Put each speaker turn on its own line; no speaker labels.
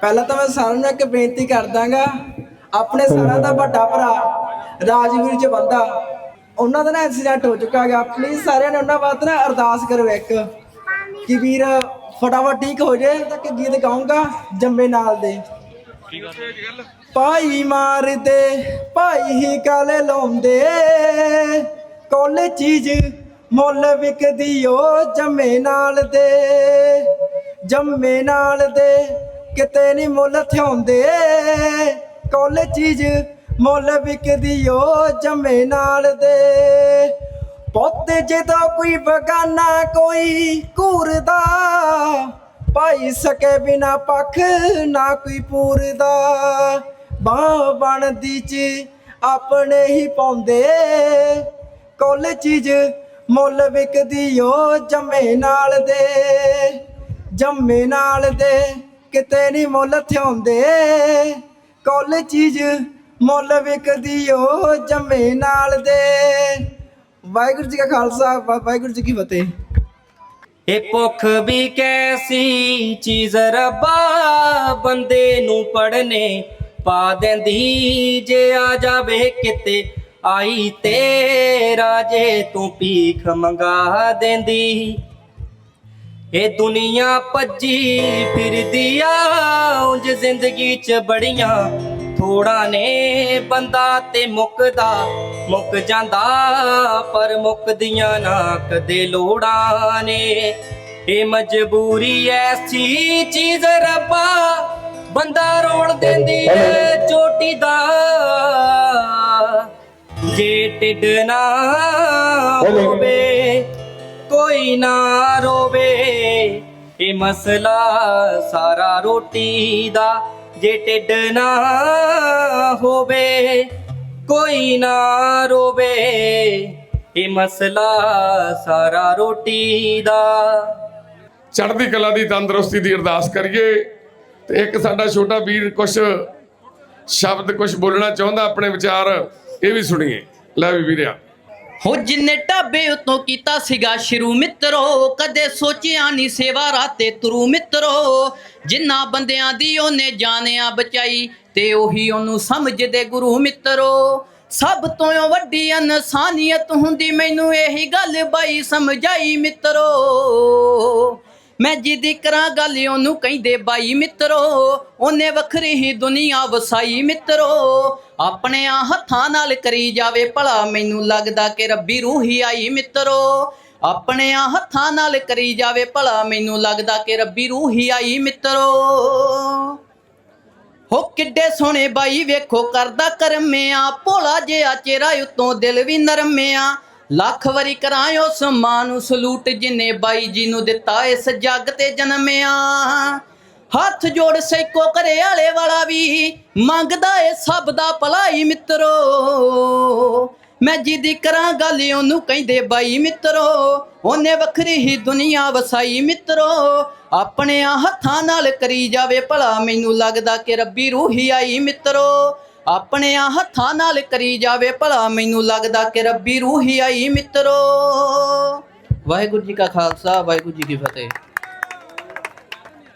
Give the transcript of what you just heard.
ਪਹਿਲਾਂ ਤਾਂ ਮੈਂ ਸਾਰਿਆਂ ਨੂੰ ਇੱਕ ਬੇਨਤੀ ਕਰਦਾਗਾ, ਆਪਣੇ ਸਾਰਿਆਂ ਦਾ ਵੱਡਾ ਭਰਾ ਰਾਜਵੀਰ ਚ ਬੰਦਾ, ਉਹਨਾਂ ਦਾ ਨਾ ਐਕਸੀਡੈਂਟ ਹੋ ਚੁੱਕਾ ਹੈਗਾ। ਪਲੀਜ਼ ਸਾਰਿਆਂ ਨੇ ਉਹਨਾਂ ਵਾਸਤੇ ਨਾ ਅਰਦਾਸ ਕਰੋ ਇੱਕ, ਕਿ ਵੀਰ ਫਟਾਫਟ ਠੀਕ ਹੋ ਜਾਏ ਤਾਂ ਕਿ ਗੀਤ ਗਾਉਂਗਾ ਜੰਮੇ ਨਾਲ ਦੇ। ਭਾਈ ਮਾਰਦੇ, ਭਾਈ ਹੀ ਕਾਲੇ ਲਾਉਂਦੇ, ਕੋਲੇ ਚੀਜ਼ ਮੁੱਲ ਵਿਕਦੀ ਓ ਜੰਮੇ ਨਾਲ ਦੇ, ਜੰਮੇ ਨਾਲ ਦੇ। ਕਿਤੇ ਨਹੀਂ ਮੁੱਲ ਥਿਆਉਂਦੇ ਕੋਲੇ ਚੀਜ਼ ਮੁੱਲ ਵਿਕਦੀ ਓ ਜੰਮੇ ਨਾਲ ਦੇ। ਪੁੱਤ ਜਦੋਂ ਕੋਈ ਬਗਾਨਾ, ਕੋਈ ਘੂਰਦਾ ਭਾਈ ਸਕੇ ਬਿਨਾ ਪੱਖ, ਨਾ ਕੋਈ ਪੂਰਦਾ ਬਾਹ ਬਣਦੀ ਚ ਆਪਣੇ ਹੀ ਪਾਉਂਦੇ। ਕੋਲ ਚੀਜ਼ ਮੁੱਲ ਵਿਕਦੀ ਓ ਜੰਮੇ ਨਾਲ ਦੇ। ਜੰਮੇ ਨਾਲ ਦੇ। ਕਿਤੇ ਨਹੀਂ ਮੁੱਲ ਥਿਆਉਂਦੇ ਕੋਲ ਚੀਜ਼ ਮੁੱਲ ਵਿਕਦੀ ਓ ਜੰਮੇ ਨਾਲ ਦੇ। ਵਾਹਿਗੁਰੂ ਜੀ ਕਾ ਖਾਲਸਾ ਵਾਹਿਗੁਰੂ ਜੀ ਕੀ ਫਤਿਹ।
ਇਹ ਭੁੱਖ ਵੀ ਕੈਸੀ ਚੀਜ਼ ਰੱਬਾ, ਬੰਦੇ ਨੂੰ ਪੜਨੇ ਪਾ ਦਿੰਦੀ। ਜੇ ਆ ਜਾਵੇ ਕਿਤੇ, ਆਈ ਤੇ ਰਾਜੇ ਤੂੰ ਭੀਖ ਮੰਗਾ ਦਿੰਦੀ। ਇਹ ਦੁਨੀਆ ਭੱਜੀ ਫਿਰਦੀ ਆ ਉਂਝ ਜ਼ਿੰਦਗੀ 'ਚ ਬੜੀਆਂ। ਥੋੜਾ ਨੇ ਬੰਦਾ ਤੇ ਮੁੱਕਦਾ ਮੁੱਕ ਜਾਂਦਾ ਪਰ ਮੁੱਕਦੀਆਂ ਨਾ ਕਦੇ ਲੋੜਾਂ ਨੇ। ਇਹ ਮਜਬੂਰੀ ਐਸੀ ਚੀਜ਼ ਰੱਬਾ ਬੰਦਾ ਰੋਣ ਦਿੰਦੀ ਏ ਚੋਟੀ ਦਾ। ਜੇ ਢਿੱਡ ਨਾ ਹੋਵੇ ਕੋਈ ਨਾ ਰੋਵੇ। ਇਹ ਮਸਲਾ ਸਾਰਾ ਰੋਟੀ ਦਾ ਜੇ ਢਿੱਡ ਨਾ ਹੋਵੇ। ਕੋਈ ਨਾ ਰੋਵੇ। ਇਹ ਮਸਲਾ ਸਾਰਾ ਰੋਟੀ ਦਾ।
ਚੜ੍ਹਦੀ ਕਲਾ ਦੀ ਤੰਦਰੁਸਤੀ ਦੀ ਅਰਦਾਸ ਕਰੀਏ। ਤੇ ਇੱਕ ਸਾਡਾ ਛੋਟਾ ਵੀਰ ਕੁਝ ਸ਼ਬਦ ਕੁਝ ਬੋਲਣਾ ਚਾਹੁੰਦਾ, ਆਪਣੇ ਵਿਚਾਰ ਇਹ ਵੀ ਸੁਣੀਏ। ਲੈ ਵੀ ਵੀਰਿਆ।
ਹੋ ਜਿੰਨੇ ਢਾਬੇ ਉਤੋਂ ਕੀਤਾ ਸੀਗਾ ਸ਼ੁਰੂ ਮਿੱਤਰੋ, ਕਦੇ ਸੋਚਿਆ ਨਹੀਂ ਸੇਵਾ ਰਾਤੇ ਤੁਰੂ ਮਿੱਤਰੋ। ਜਿੰਨਾ ਬੰਦਿਆਂ ਦੀ ਉਹਨੇ ਜਾਣਿਆ ਬਚਾਈ, ਤੇ ਉਹੀ ਉਹਨੂੰ ਸਮਝਦੇ ਗੁਰੂ ਮਿੱਤਰੋ। ਸਭ ਤੋਂ ਵੱਡੀ ਇਨਸਾਨੀਅਤ ਹੁੰਦੀ, ਮੈਨੂੰ ਇਹੀ ਗੱਲ ਬਾਈ ਸਮਝਾਈ ਮਿੱਤਰੋ। ਮੈਂ ਜਿੱਦੀ ਕਰਾਂ ਗੱਲ ਉਹਨੂੰ ਕਹਿੰਦੇ, ਬਾਈ ਮਿੱਤਰੋ, ਉਹਨੇ ਵੱਖਰੀ ਹੀ ਦੁਨੀਆ ਵਸਾਈ ਮਿੱਤਰੋ। ਆਪਣੇ ਆ ਹੱਥਾਂ ਨਾਲ ਕਰੀ ਜਾਵੇ, ਭਲਾ ਮੈਨੂੰ ਲੱਗਦਾ ਕਿ ਰੱਬੀ ਰੂਹ ਹੀ ਆਈ ਮਿੱਤਰੋ। ਆਪਣੇ ਆ ਹੱਥਾਂ ਨਾਲ ਕਰੀ ਜਾਵੇ, ਭਲਾ ਮੈਨੂੰ ਲੱਗਦਾ ਕਿ ਰੱਬੀ ਰੂਹ ਹੀ ਆਈ ਮਿੱਤਰੋ। ਹੋ ਕਿੱਡੇ ਸੋਹਣੇ ਬਾਈ ਵੇਖੋ, ਕਰਦਾ ਕਰਮਿਆ, ਭੋਲਾ ਜਿਹਾ ਚਿਹਰਾ ਉਤੋਂ ਦਿਲ ਵੀ ਨਰਮਿਆ। ਲੱਖ ਵਾਰੀ ਕਰਾਂ ਉਸ ਮਾਂ ਨੂੰ ਸਲੂਟ ਜਿਨੇ ਬਾਈ ਜੀ ਨੂੰ ਦਿੱਤਾ ਇਸ ਜੱਗ ਤੇ ਜਨਮਿਆ। ਹੱਥ ਜੋੜ ਸੈਕੋ ਕਰੇ ਵਾਲੇ ਵਾਲਾ ਵੀ ਮੰਗਦਾ ਏ ਸਭ ਦਾ ਭਲਾਈ ਮਿੱਤਰੋ। ਮੈਂ ਜਿੱਦੀ ਕਰਾਂ ਗੱਲ ਉਹਨੂੰ ਕਹਿੰਦੇ ਬਾਈ ਮਿੱਤਰੋ। ਉਹਨੇ ਵੱਖਰੀ ਹੀ ਦੁਨੀਆ ਵਸਾਈ ਮਿੱਤਰੋ। ਆਪਣੇ ਹੱਥਾਂ ਨਾਲ ਕਰੀ ਜਾਵੇ ਭਲਾ, ਮੈਨੂੰ ਲੱਗਦਾ ਕਿ ਰੱਬੀ ਰੂਹੀ ਆਈ ਮਿੱਤਰੋ। ਆਪਣੇ ਆ ਹੱਥਾਂ ਨਾਲ ਕਰੀ ਜਾਵੇ ਭਲਾ। ਮੈਨੂੰ ਲੱਗਦਾ ਕਿ ਰੱਬੀ ਰੂਹੀ ਆਈ ਮਿੱਤਰੋ। ਵਾਹਿਗੁਰੂ ਜੀ ਕਾ ਖਾਲਸਾ, ਵਾਹਿਗੁਰੂ ਜੀ ਕੀ ਫਤਿਹ।